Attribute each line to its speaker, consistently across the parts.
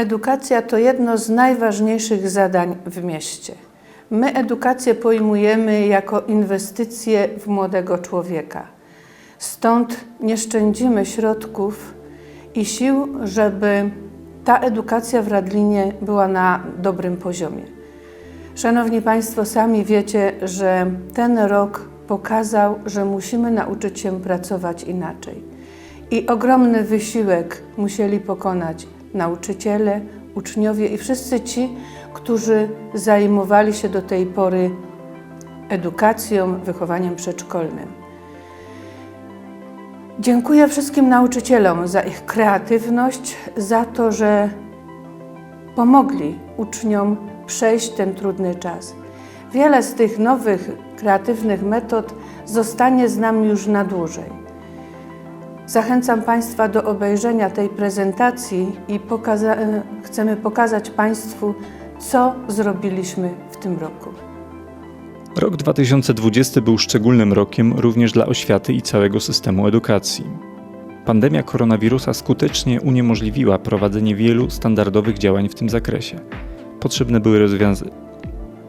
Speaker 1: Edukacja to jedno z najważniejszych zadań w mieście. My edukację pojmujemy jako inwestycję w młodego człowieka. Stąd nie szczędzimy środków i sił, żeby ta edukacja w Radlinie była na dobrym poziomie. Szanowni Państwo, sami wiecie, że ten rok pokazał, że musimy nauczyć się pracować inaczej. I ogromny wysiłek musieli pokonać nauczyciele, uczniowie i wszyscy ci, którzy zajmowali się do tej pory edukacją, wychowaniem przedszkolnym. Dziękuję wszystkim nauczycielom za ich kreatywność, za to, że pomogli uczniom przejść ten trudny czas. Wiele z tych nowych, kreatywnych metod zostanie z nami już na dłużej. Zachęcam Państwa do obejrzenia tej prezentacji i pokaza- chcemy pokazać Państwu, co zrobiliśmy w tym roku.
Speaker 2: Rok 2020 był szczególnym rokiem również dla oświaty i całego systemu edukacji. Pandemia koronawirusa skutecznie uniemożliwiła prowadzenie wielu standardowych działań w tym zakresie. Potrzebne były,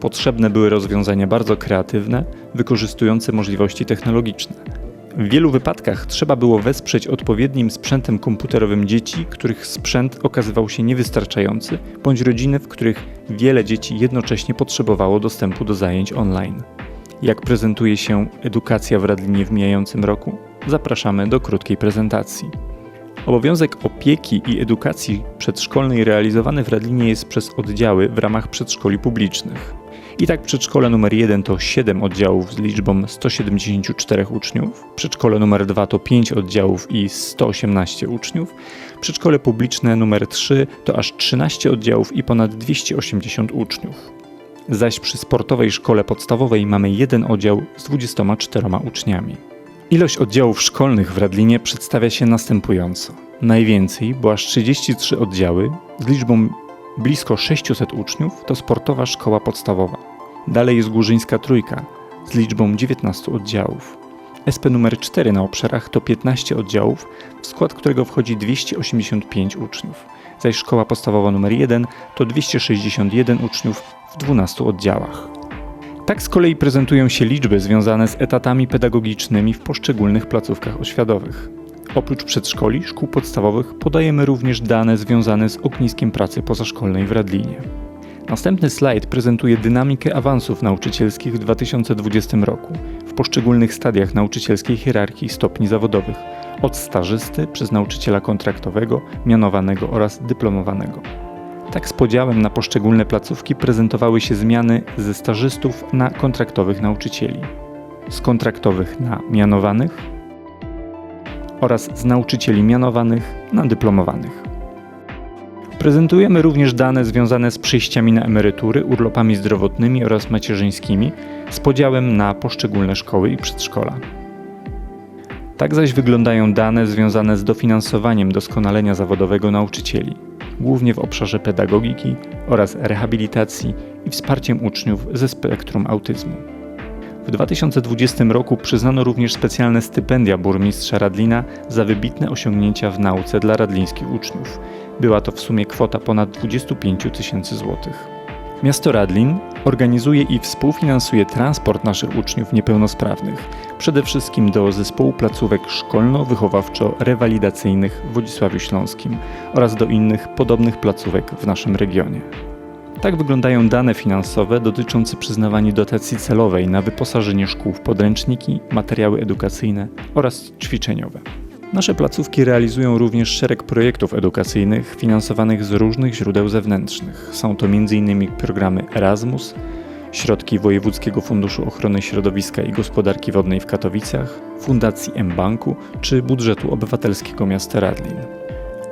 Speaker 2: potrzebne były rozwiązania bardzo kreatywne, wykorzystujące możliwości technologiczne. W wielu wypadkach trzeba było wesprzeć odpowiednim sprzętem komputerowym dzieci, których sprzęt okazywał się niewystarczający, bądź rodziny, w których wiele dzieci jednocześnie potrzebowało dostępu do zajęć online. Jak prezentuje się edukacja w Radlinie w mijającym roku? Zapraszamy do krótkiej prezentacji. Obowiązek opieki i edukacji przedszkolnej realizowany w Radlinie jest przez oddziały w ramach przedszkoli publicznych. I tak przedszkole numer 1 to 7 oddziałów z liczbą 174 uczniów, przedszkole numer 2 to 5 oddziałów i 118 uczniów, przedszkole publiczne numer 3 to aż 13 oddziałów i ponad 280 uczniów. Zaś przy sportowej szkole podstawowej mamy jeden oddział z 24 uczniami. Ilość oddziałów szkolnych w Radlinie przedstawia się następująco. Najwięcej, bo aż 33 oddziały z liczbą blisko 600 uczniów to sportowa szkoła podstawowa. Dalej jest Górzyńska Trójka z liczbą 19 oddziałów. SP numer 4 na obszarach to 15 oddziałów, w skład którego wchodzi 285 uczniów. Zaś szkoła podstawowa numer 1 to 261 uczniów w 12 oddziałach. Tak z kolei prezentują się liczby związane z etatami pedagogicznymi w poszczególnych placówkach oświatowych. Oprócz przedszkoli, szkół podstawowych podajemy również dane związane z ogniskiem pracy pozaszkolnej w Radlinie. Następny slajd prezentuje dynamikę awansów nauczycielskich w 2020 roku w poszczególnych stadiach nauczycielskiej hierarchii stopni zawodowych, od stażysty przez nauczyciela kontraktowego, mianowanego oraz dyplomowanego. Tak z podziałem na poszczególne placówki prezentowały się zmiany ze stażystów na kontraktowych nauczycieli, z kontraktowych na mianowanych oraz z nauczycieli mianowanych na dyplomowanych. Prezentujemy również dane związane z przejściami na emerytury, urlopami zdrowotnymi oraz macierzyńskimi z podziałem na poszczególne szkoły i przedszkola. Tak zaś wyglądają dane związane z dofinansowaniem doskonalenia zawodowego nauczycieli, głównie w obszarze pedagogiki oraz rehabilitacji i wsparciem uczniów ze spektrum autyzmu. W 2020 roku przyznano również specjalne stypendia burmistrza Radlina za wybitne osiągnięcia w nauce dla radlińskich uczniów. Była to w sumie kwota ponad 25 tysięcy złotych. Miasto Radlin organizuje i współfinansuje transport naszych uczniów niepełnosprawnych, przede wszystkim do zespołu placówek szkolno-wychowawczo-rewalidacyjnych w Wodzisławiu Śląskim oraz do innych podobnych placówek w naszym regionie. Tak wyglądają dane finansowe dotyczące przyznawania dotacji celowej na wyposażenie szkół w podręczniki, materiały edukacyjne oraz ćwiczeniowe. Nasze placówki realizują również szereg projektów edukacyjnych finansowanych z różnych źródeł zewnętrznych. Są to m.in. programy Erasmus, środki Wojewódzkiego Funduszu Ochrony Środowiska i Gospodarki Wodnej w Katowicach, Fundacji M-Banku czy budżetu obywatelskiego miasta Radlin.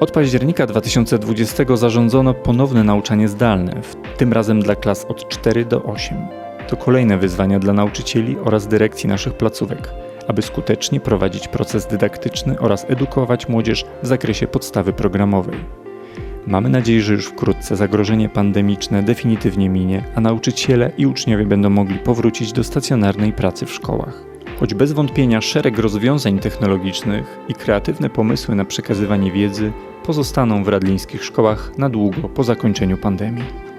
Speaker 2: Od października 2020 zarządzono ponowne nauczanie zdalne, w tym razem dla klas od 4 do 8. To kolejne wyzwania dla nauczycieli oraz dyrekcji naszych placówek, aby skutecznie prowadzić proces dydaktyczny oraz edukować młodzież w zakresie podstawy programowej. Mamy nadzieję, że już wkrótce zagrożenie pandemiczne definitywnie minie, a nauczyciele i uczniowie będą mogli powrócić do stacjonarnej pracy w szkołach. Choć bez wątpienia szereg rozwiązań technologicznych i kreatywne pomysły na przekazywanie wiedzy pozostaną w radlińskich szkołach na długo po zakończeniu pandemii.